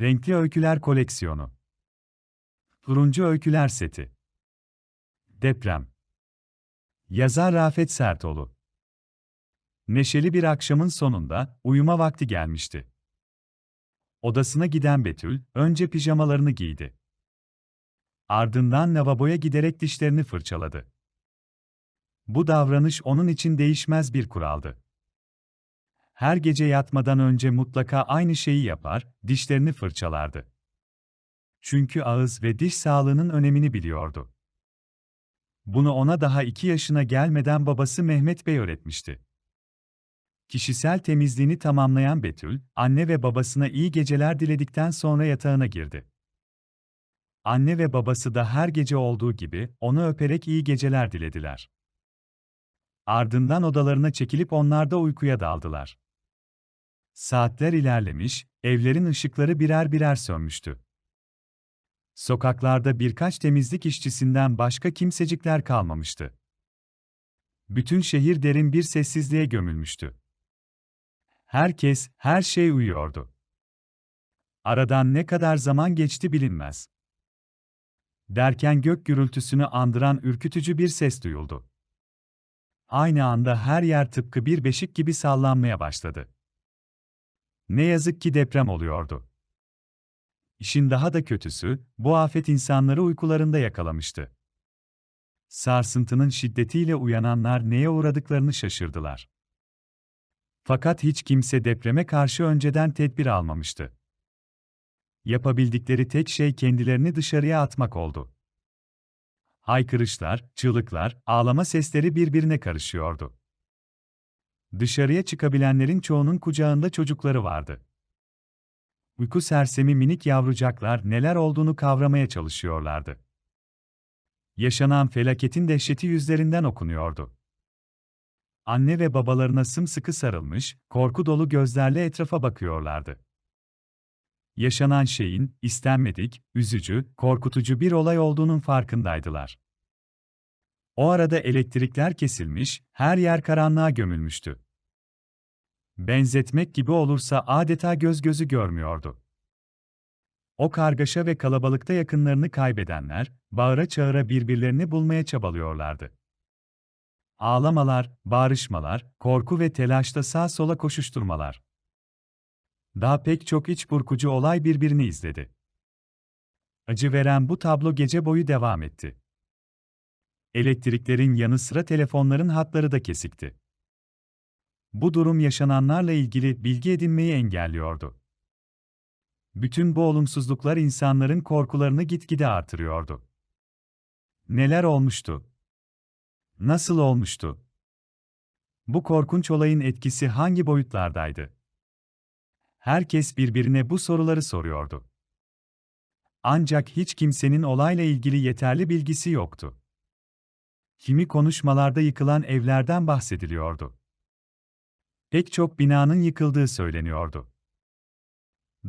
Renkli Öyküler Koleksiyonu Turuncu Öyküler Seti Deprem Yazar Rafet Sertoğlu Neşeli bir akşamın sonunda uyuma vakti gelmişti. Odasına giden Betül önce pijamalarını giydi. Ardından lavaboya giderek dişlerini fırçaladı. Bu davranış onun için değişmez bir kuraldı. Her gece yatmadan önce mutlaka aynı şeyi yapar, dişlerini fırçalardı. Çünkü ağız ve diş sağlığının önemini biliyordu. Bunu ona daha iki yaşına gelmeden babası Mehmet Bey öğretmişti. Kişisel temizliğini tamamlayan Betül, anne ve babasına iyi geceler diledikten sonra yatağına girdi. Anne ve babası da her gece olduğu gibi onu öperek iyi geceler dilediler. Ardından odalarına çekilip onlar da uykuya daldılar. Saatler ilerlemiş, evlerin ışıkları birer birer sönmüştü. Sokaklarda birkaç temizlik işçisinden başka kimsecikler kalmamıştı. Bütün şehir derin bir sessizliğe gömülmüştü. Herkes, her şey uyuyordu. Aradan ne kadar zaman geçti bilinmez. Derken gök gürültüsünü andıran ürkütücü bir ses duyuldu. Aynı anda her yer tıpkı bir beşik gibi sallanmaya başladı. Ne yazık ki deprem oluyordu. İşin daha da kötüsü, bu afet insanları uykularında yakalamıştı. Sarsıntının şiddetiyle uyananlar neye uğradıklarını şaşırdılar. Fakat hiç kimse depreme karşı önceden tedbir almamıştı. Yapabildikleri tek şey kendilerini dışarıya atmak oldu. Haykırışlar, çığlıklar, ağlama sesleri birbirine karışıyordu. Dışarıya çıkabilenlerin çoğunun kucağında çocukları vardı. Uyku sersemi minik yavrucaklar neler olduğunu kavramaya çalışıyorlardı. Yaşanan felaketin dehşeti yüzlerinden okunuyordu. Anne ve babalarına sımsıkı sarılmış, korku dolu gözlerle etrafa bakıyorlardı. Yaşanan şeyin, istenmedik, üzücü, korkutucu bir olay olduğunun farkındaydılar. O arada elektrikler kesilmiş, her yer karanlığa gömülmüştü. Benzetmek gibi olursa adeta göz gözü görmüyordu. O kargaşa ve kalabalıkta yakınlarını kaybedenler, bağıra çağıra birbirlerini bulmaya çabalıyorlardı. Ağlamalar, bağrışmalar, korku ve telaşta sağ sola koşuşturmalar. Daha pek çok iç burkucu olay birbirini izledi. Acı veren bu tablo gece boyu devam etti. Elektriklerin yanı sıra telefonların hatları da kesikti. Bu durum yaşananlarla ilgili bilgi edinmeyi engelliyordu. Bütün bu olumsuzluklar insanların korkularını gitgide artırıyordu. Neler olmuştu? Nasıl olmuştu? Bu korkunç olayın etkisi hangi boyutlardaydı? Herkes birbirine bu soruları soruyordu. Ancak hiç kimsenin olayla ilgili yeterli bilgisi yoktu. Kimi konuşmalarda yıkılan evlerden bahsediliyordu. Pek çok binanın yıkıldığı söyleniyordu.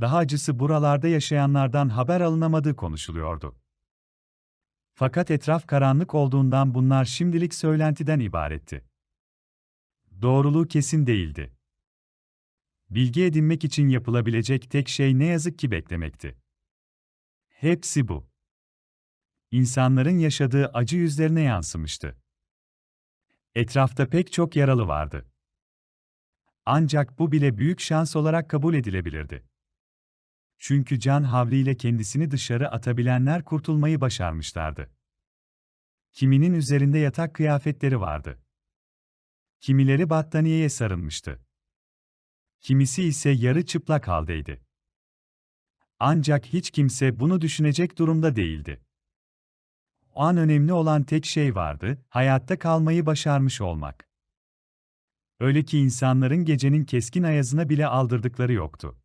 Daha acısı buralarda yaşayanlardan haber alınamadığı konuşuluyordu. Fakat etraf karanlık olduğundan bunlar şimdilik söylentiden ibaretti. Doğruluğu kesin değildi. Bilgi edinmek için yapılabilecek tek şey ne yazık ki beklemekti. Hepsi bu. İnsanların yaşadığı acı yüzlerine yansımıştı. Etrafta pek çok yaralı vardı. Ancak bu bile büyük şans olarak kabul edilebilirdi. Çünkü can havliyle kendisini dışarı atabilenler kurtulmayı başarmışlardı. Kiminin üzerinde yatak kıyafetleri vardı. Kimileri battaniyeye sarılmıştı. Kimisi ise yarı çıplak haldeydi. Ancak hiç kimse bunu düşünecek durumda değildi. O an önemli olan tek şey vardı, hayatta kalmayı başarmış olmak. Öyle ki insanların gecenin keskin ayazına bile aldırdıkları yoktu.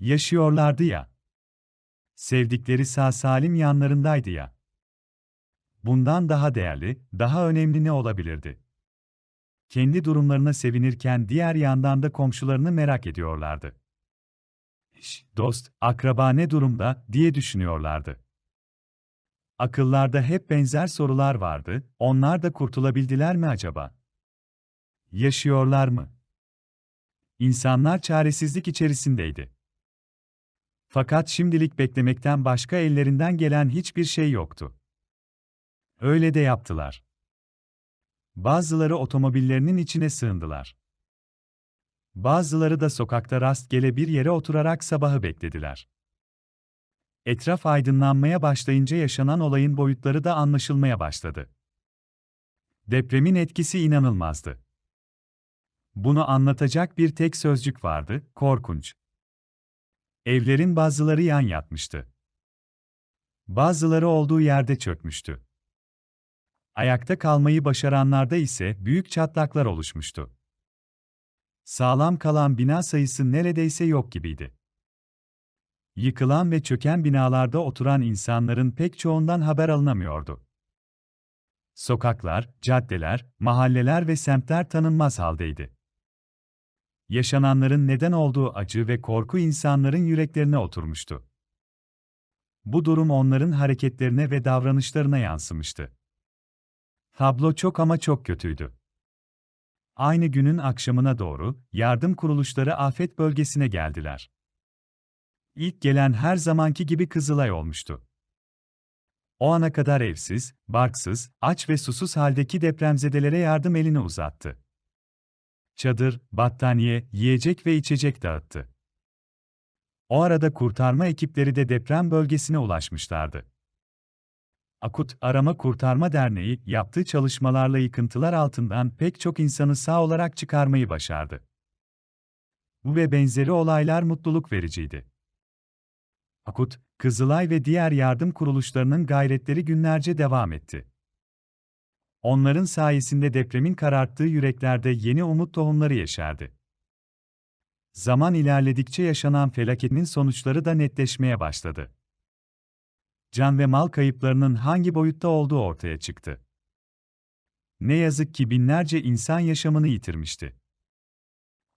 Yaşıyorlardı ya. Sevdikleri sağ salim yanlarındaydı ya. Bundan daha değerli, daha önemli ne olabilirdi? Kendi durumlarına sevinirken diğer yandan da komşularını merak ediyorlardı. Şş, dost, akraba ne durumda diye düşünüyorlardı. Akıllarda hep benzer sorular vardı, onlar da kurtulabildiler mi acaba? Yaşıyorlar mı? İnsanlar çaresizlik içerisindeydi. Fakat şimdilik beklemekten başka ellerinden gelen hiçbir şey yoktu. Öyle de yaptılar. Bazıları otomobillerinin içine sığındılar. Bazıları da sokakta rastgele bir yere oturarak sabahı beklediler. Etraf aydınlanmaya başlayınca yaşanan olayın boyutları da anlaşılmaya başladı. Depremin etkisi inanılmazdı. Bunu anlatacak bir tek sözcük vardı, korkunç. Evlerin bazıları yan yatmıştı. Bazıları olduğu yerde çökmüştü. Ayakta kalmayı başaranlarda ise büyük çatlaklar oluşmuştu. Sağlam kalan bina sayısı neredeyse yok gibiydi. Yıkılan ve çöken binalarda oturan insanların pek çoğundan haber alınamıyordu. Sokaklar, caddeler, mahalleler ve semtler tanınmaz haldeydi. Yaşananların neden olduğu acı ve korku insanların yüreklerine oturmuştu. Bu durum onların hareketlerine ve davranışlarına yansımıştı. Tablo çok ama çok kötüydü. Aynı günün akşamına doğru yardım kuruluşları afet bölgesine geldiler. İlk gelen her zamanki gibi Kızılay olmuştu. O ana kadar evsiz, barksız, aç ve susuz haldeki depremzedelere yardım elini uzattı. Çadır, battaniye, yiyecek ve içecek dağıttı. O arada kurtarma ekipleri de deprem bölgesine ulaşmışlardı. Akut Arama Kurtarma Derneği yaptığı çalışmalarla yıkıntılar altından pek çok insanı sağ olarak çıkarmayı başardı. Bu ve benzeri olaylar mutluluk vericiydi. Akut, Kızılay ve diğer yardım kuruluşlarının gayretleri günlerce devam etti. Onların sayesinde depremin kararttığı yüreklerde yeni umut tohumları yeşerdi. Zaman ilerledikçe yaşanan felaketin sonuçları da netleşmeye başladı. Can ve mal kayıplarının hangi boyutta olduğu ortaya çıktı. Ne yazık ki binlerce insan yaşamını yitirmişti.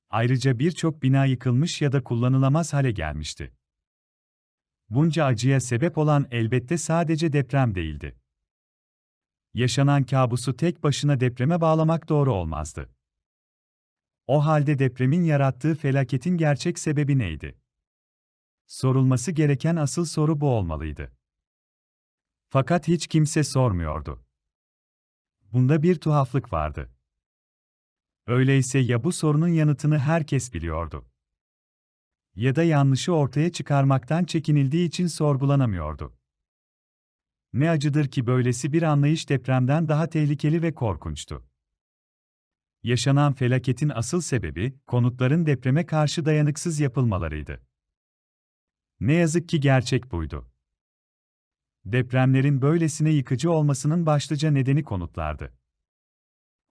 Ayrıca birçok bina yıkılmış ya da kullanılamaz hale gelmişti. Bunca acıya sebep olan elbette sadece deprem değildi. Yaşanan kabusu tek başına depreme bağlamak doğru olmazdı. O halde depremin yarattığı felaketin gerçek sebebi neydi? Sorulması gereken asıl soru bu olmalıydı. Fakat hiç kimse sormuyordu. Bunda bir tuhaflık vardı. Öyleyse ya bu sorunun yanıtını herkes biliyordu ya da yanlışı ortaya çıkarmaktan çekinildiği için sorgulanamıyordu. Ne acıdır ki böylesi bir anlayış depremden daha tehlikeli ve korkunçtu. Yaşanan felaketin asıl sebebi, konutların depreme karşı dayanıksız yapılmalarıydı. Ne yazık ki gerçek buydu. Depremlerin böylesine yıkıcı olmasının başlıca nedeni konutlardı.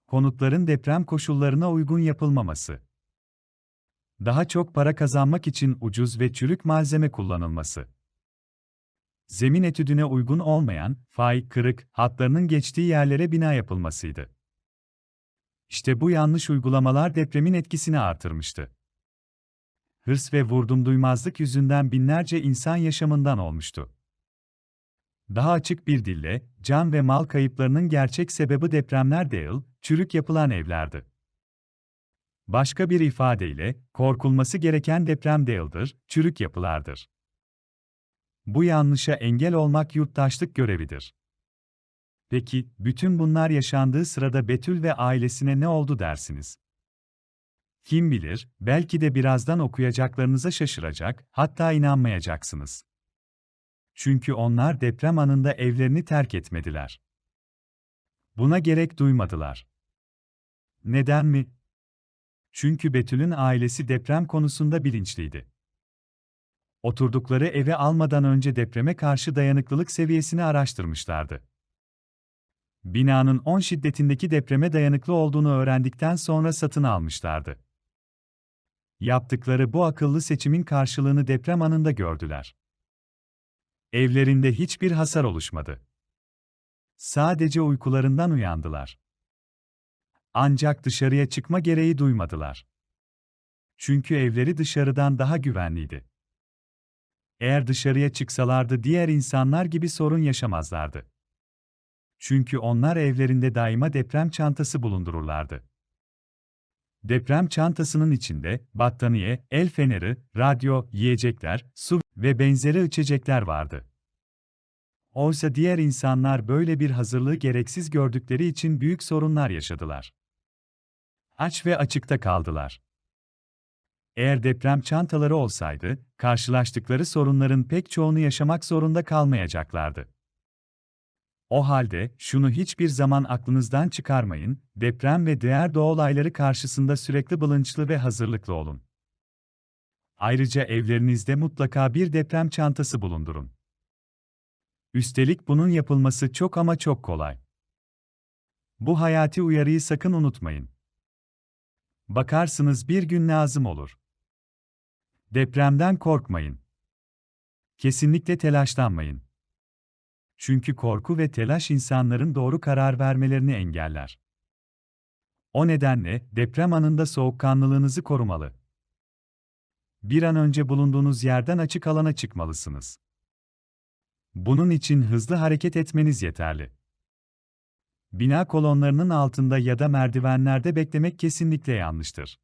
Konutların deprem koşullarına uygun yapılmaması daha çok para kazanmak için ucuz ve çürük malzeme kullanılması. Zemin etüdüne uygun olmayan, fay, kırık, hatlarının geçtiği yerlere bina yapılmasıydı. İşte bu yanlış uygulamalar depremin etkisini artırmıştı. Hırs ve vurdumduymazlık yüzünden binlerce insan yaşamından olmuştu. Daha açık bir dille, can ve mal kayıplarının gerçek sebebi depremler değil, çürük yapılan evlerdi. Başka bir ifadeyle, korkulması gereken deprem değildir, çürük yapılardır. Bu yanlışa engel olmak yurttaşlık görevidir. Peki, bütün bunlar yaşandığı sırada Betül ve ailesine ne oldu dersiniz? Kim bilir, belki de birazdan okuyacaklarınıza şaşıracak, hatta inanmayacaksınız. Çünkü onlar deprem anında evlerini terk etmediler. Buna gerek duymadılar. Neden mi? Çünkü Betül'ün ailesi deprem konusunda bilinçliydi. Oturdukları eve almadan önce depreme karşı dayanıklılık seviyesini araştırmışlardı. Binanın 10 şiddetindeki depreme dayanıklı olduğunu öğrendikten sonra satın almışlardı. Yaptıkları bu akıllı seçimin karşılığını deprem anında gördüler. Evlerinde hiçbir hasar oluşmadı. Sadece uykularından uyandılar. Ancak dışarıya çıkma gereği duymadılar. Çünkü evleri dışarıdan daha güvenliydi. Eğer dışarıya çıksalardı diğer insanlar gibi sorun yaşamazlardı. Çünkü onlar evlerinde daima deprem çantası bulundururlardı. Deprem çantasının içinde battaniye, el feneri, radyo, yiyecekler, su ve benzeri içecekler vardı. Oysa diğer insanlar böyle bir hazırlığı gereksiz gördükleri için büyük sorunlar yaşadılar. Aç ve açıkta kaldılar. Eğer deprem çantaları olsaydı, karşılaştıkları sorunların pek çoğunu yaşamak zorunda kalmayacaklardı. O halde şunu hiçbir zaman aklınızdan çıkarmayın, deprem ve diğer doğa olayları karşısında sürekli bilinçli ve hazırlıklı olun. Ayrıca evlerinizde mutlaka bir deprem çantası bulundurun. Üstelik bunun yapılması çok ama çok kolay. Bu hayati uyarıyı sakın unutmayın. Bakarsınız bir gün lazım olur. Depremden korkmayın. Kesinlikle telaşlanmayın. Çünkü korku ve telaş insanların doğru karar vermelerini engeller. O nedenle deprem anında soğukkanlılığınızı korumalı. Bir an önce bulunduğunuz yerden açık alana çıkmalısınız. Bunun için hızlı hareket etmeniz yeterli. Bina kolonlarının altında ya da merdivenlerde beklemek kesinlikle yanlıştır.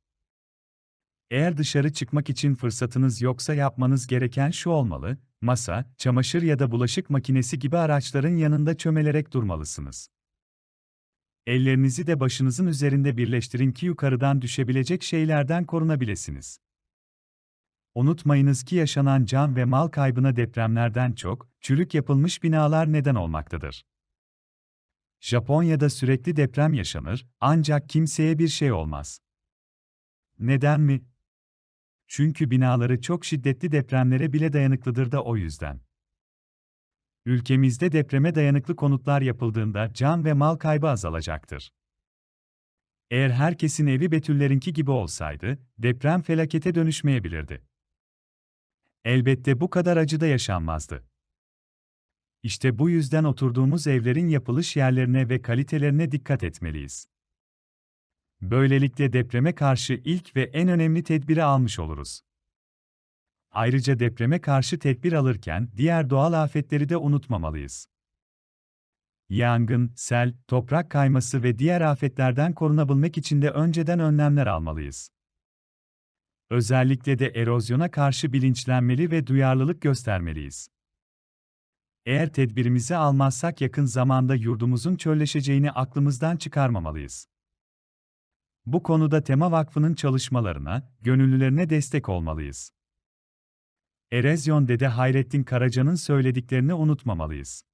Eğer dışarı çıkmak için fırsatınız yoksa yapmanız gereken şu olmalı, masa, çamaşır ya da bulaşık makinesi gibi araçların yanında çömelerek durmalısınız. Ellerinizi de başınızın üzerinde birleştirin ki yukarıdan düşebilecek şeylerden korunabilirsiniz. Unutmayınız ki yaşanan can ve mal kaybına depremlerden çok, çürük yapılmış binalar neden olmaktadır. Japonya'da sürekli deprem yaşanır, ancak kimseye bir şey olmaz. Neden mi? Çünkü binaları çok şiddetli depremlere bile dayanıklıdır da o yüzden. Ülkemizde depreme dayanıklı konutlar yapıldığında can ve mal kaybı azalacaktır. Eğer herkesin evi Betüllerinki gibi olsaydı, deprem felakete dönüşmeyebilirdi. Elbette bu kadar acı da yaşanmazdı. İşte bu yüzden oturduğumuz evlerin yapılış yerlerine ve kalitelerine dikkat etmeliyiz. Böylelikle depreme karşı ilk ve en önemli tedbiri almış oluruz. Ayrıca depreme karşı tedbir alırken diğer doğal afetleri de unutmamalıyız. Yangın, sel, toprak kayması ve diğer afetlerden korunabilmek için de önceden önlemler almalıyız. Özellikle de erozyona karşı bilinçlenmeli ve duyarlılık göstermeliyiz. Eğer tedbirimizi almazsak yakın zamanda yurdumuzun çölleşeceğini aklımızdan çıkarmamalıyız. Bu konuda Tema Vakfı'nın çalışmalarına, gönüllülerine destek olmalıyız. Erezyon Dede Hayrettin Karaca'nın söylediklerini unutmamalıyız.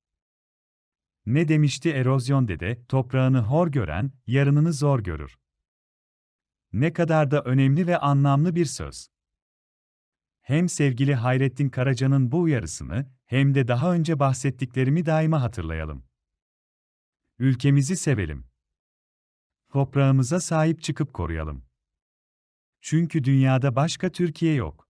Ne demişti Erozyon Dede, toprağını hor gören, yarınını zor görür. Ne kadar da önemli ve anlamlı bir söz. Hem sevgili Hayrettin Karaca'nın bu uyarısını, hem de daha önce bahsettiklerimi daima hatırlayalım. Ülkemizi sevelim. Toprağımıza sahip çıkıp koruyalım. Çünkü dünyada başka Türkiye yok.